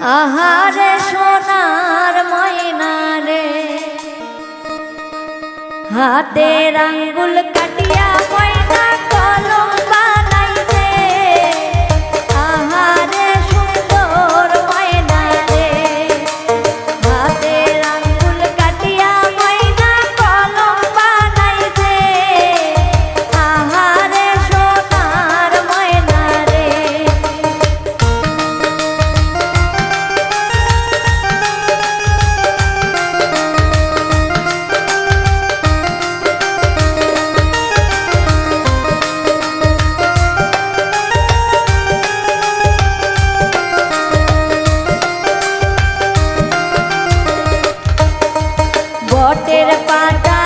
আহারে সোনার ময়না রে। হাতের আঙ্গুল কাটিয়া ময়না পাটা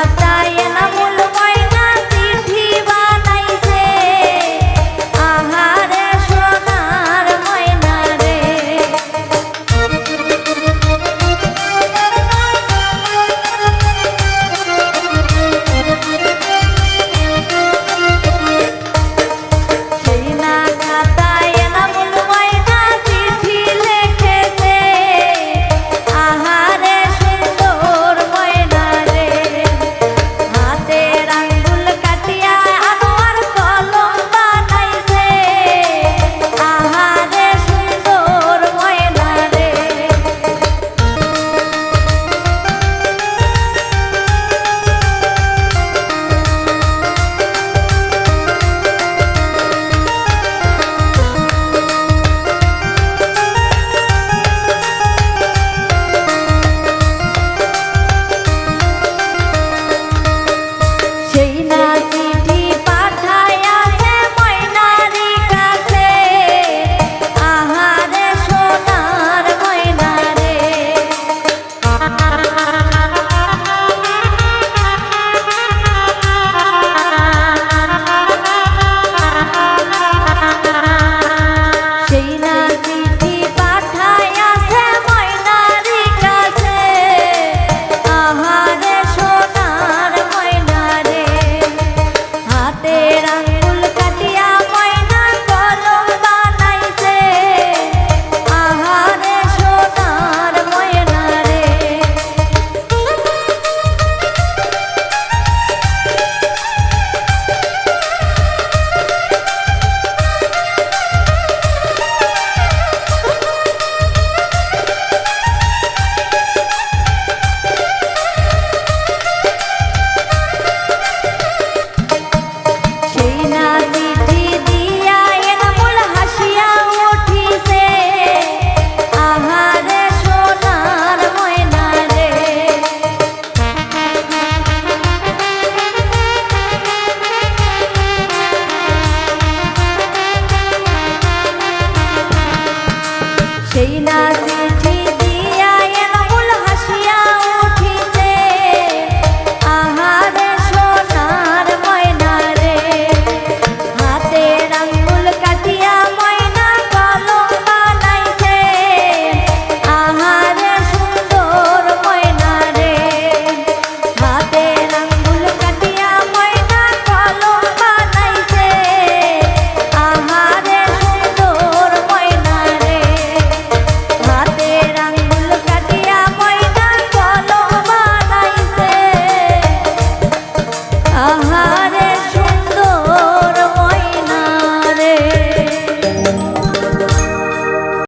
i die